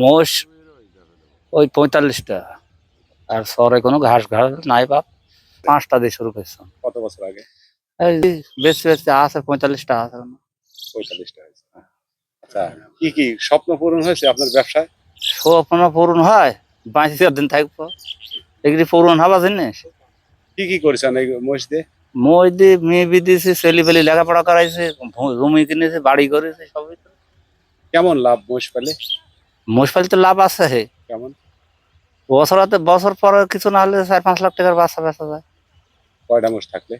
মোষ ওই পঁয়তাল্লিশটা। আর শহরে কোনো ঘাস ঘাস নাই বাপ। পাঁচটা দিয়ে শুরু করছিলাম কত বছর আগে? এই বেশি বেশি আছে পঁয়তাল্লিশটা আছে। পঁয়তাল্লিশটা হয়েছে। আচ্ছা কি কি স্বপ্ন পূরণ হয়েছে আপনার ব্যবসায়? স্বপ্ন পূরণ হয় বাঁচি দিন থাকব। এগুলি পূরণ হবা জিনিস? কি কি করেছেন এই মহিষ দিয়ে? মই দি মেয়ে বিদিয়েছি ছেলে পেলে লেখাপড়া করাইছে জমি কিনেছে বাড়ি করেছে সবই তো। কেমন লাভ মহিষ পেলে? মোষ তো লাভ আছে হে। কেমন? বছরাতে বছর পরে কিছু না হলে চার পাঁচ লাখ টাকার বাচ্চা বেচা যায়। কয়টা মোষ থাকলে?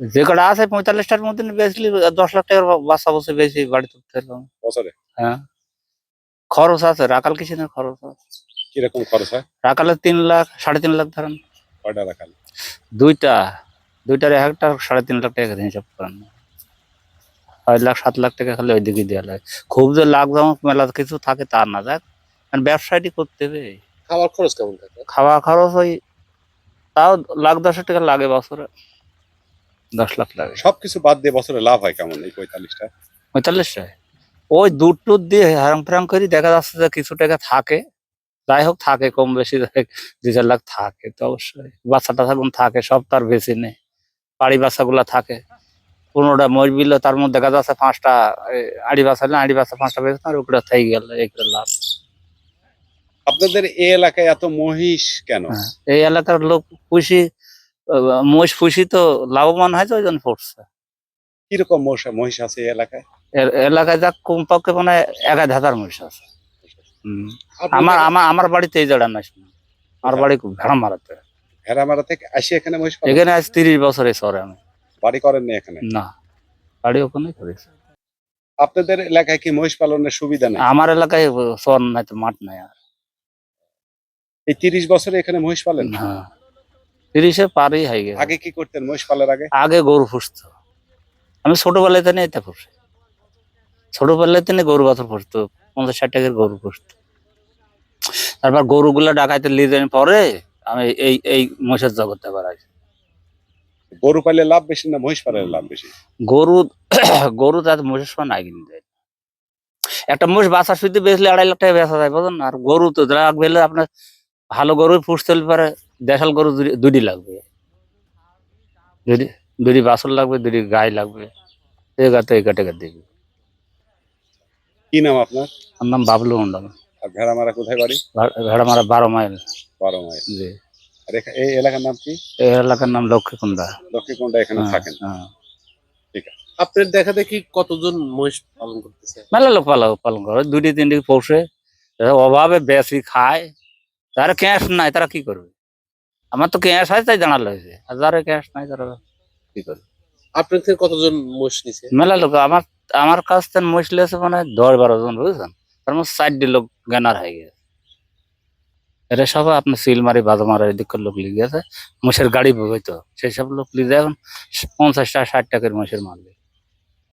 যে কটা আছে পঁয়তাল্লিশটার মধ্যে বেচলি দশ লাখ টাকার বাচ্চা বসে বেশি বাড়ি তুলতে বছরে? হ্যাঁ। খরচ আছে রাকাল কিসের খরচ আছে। কীরকম খরচ হয়? রাকালে তিন লাখ সাড়ে তিন লাখ ধরেন। কয়টা রাখাল? দুইটা। দুইটার এক একটা সাড়ে তিন লাখ টাকা হিসাব করেন। ছয় লাখ সাত লাখ টাকা খালি ওইদিকে দেওয়া লাগে। খুব যে লাখ জমক মেলা কিছু থাকে তা না কারণ ব্যবসাটি করতে হবে। খাওয়ার খরচ কেমন থাকে? খাওয়া খরচ ওই তাও লাখ দশ টাকা লাগে বছরে। দশ লাখ লাগে। সবকিছু বাদ দিয়ে বছরে লাভ হয় কেমন এই পঁয়তাল্লিশটা? পঁয়তাল্লিশটায়? ওই দুধ টুধ দিয়ে হ্যারাম ফেরাম করি দেখা যাচ্ছে যে কিছু টাকা থাকে। যাই হোক থাকে কম বেশি দুই চার লাখ থাকে তো অবশ্যই। বাচ্চা টাচ্চা থাকে সব তার বেশি নেই। পাড়ি বাচ্চাগুলা থাকে। পনেরোটা মরবিল তার মধ্যে দেখা যাচ্ছে পাঁচটা আড়ি বাচ্চা হলে আড়ি বাচ্চা পাঁচটা বেশি আর ওগুলো থেকে গেল এগুলো লাভ। আপনাদের এই এলাকায় এত মহিষ কেন? হ্যাঁ। এই এলাকার লোক পুষি মোষ পুষি তো লাভবান হয় তো ওই জন্য পড়ছে কীরকম মহিষ মহিষ আছে এই এলাকায়? এলাকায় যা কমপক্ষে মানে এক হাজার মোষ আছে। আমার আমার আমার বাড়িতে এই জায়গা নাই। আমার বাড়ি ভেড়া মারাতে ভেড়ামারা থেকে আসি এখানে মহিষ এখানে আজ তিরিশ বছর এই শহরে আমি। বাড়ি করেন না এখানে? না বাড়ি ওখানে করেছি। আপনাদের এলাকায় কি মহিষ পালনের সুবিধা নেই? আমার এলাকায় শহর নাই তো মাঠ নাই আর। এই তিরিশ বছরে এখানে মহিষ পালেন? না তিরিশে পারই হয়ে গেছে। আগে কি করতেন মহিষ পালার আগে? আগে গরু পুষতো। আমি ছোটবেলাতে নিয়ে এটা পুষি ছোটবেলাতে নিয়ে গরু বাছর পুষতো পঞ্চাশ ষাট টাকার গরু পুষতো। তারপর গরুগুলা ডাকাইতে যাওয়ার পরে আমি এই এই মহিষের জগতে বাড়াই গরু পালে লাভ বেশি না মহিষ পালে লাভ বেশি? গরু গরু তার মহিষ নাই কিনতে। একটা মোষ বাচ্চা শুইতে বেচলে আড়াই লাখ টাকা বেচা যায় বুঝলেন? না? আর গরু তো রাখ বেলে আপনার ভালো গরু পুষতে হলে পরে দেশাল গরু দুটি- লাগবে। দুটি দুটি বাছর লাগবে দুটি গাই লাগবে। এগা তো এগা টেগা দিবি। কি নাম আপনার? আমার নাম বাবলু মন্ডল আর ভেড়ামারা কোথায় বাড়ি? ভে- ভেড়া মারা বারো মাইল। বারো মাইল। জি। আর এই এলাকার নাম কি? এই এলাকার নাম লক্ষ্মীকুণ্ডা। এখানে হ্যাঁ, হ্যাঁ। আপনার দেখা দেখি কতজন মহিষ পালন করতেছে? মেলা লোক পালন পালন করে। দুটি তিনটি পৌষে। অভাবে বেশি খায় যারা ক্যাশ নাই তারা কি করবে? আমার তো ক্যাশ হয় তাই জানালো হয়েছে আর যারা ক্যাশ নাই তারা কি করবে? আপনার থেকে কতজন মহিষ নিছে? মেলা লোক আমার আমার কাছ থেকে মহিষ আছে মানে দশ বারো জন বুঝছেন? তার মধ্যে চারটি লোক জ্ঞানার হয়ে গেছে। এরা সব আপনার সিলমারি বাদমারা এদিকের লোক লিখে গেছে। মোষের গাড়ি হইতো। সেই সব লোক লিখে এখন পঞ্চাশটা ষাট টাকার মোষের মাল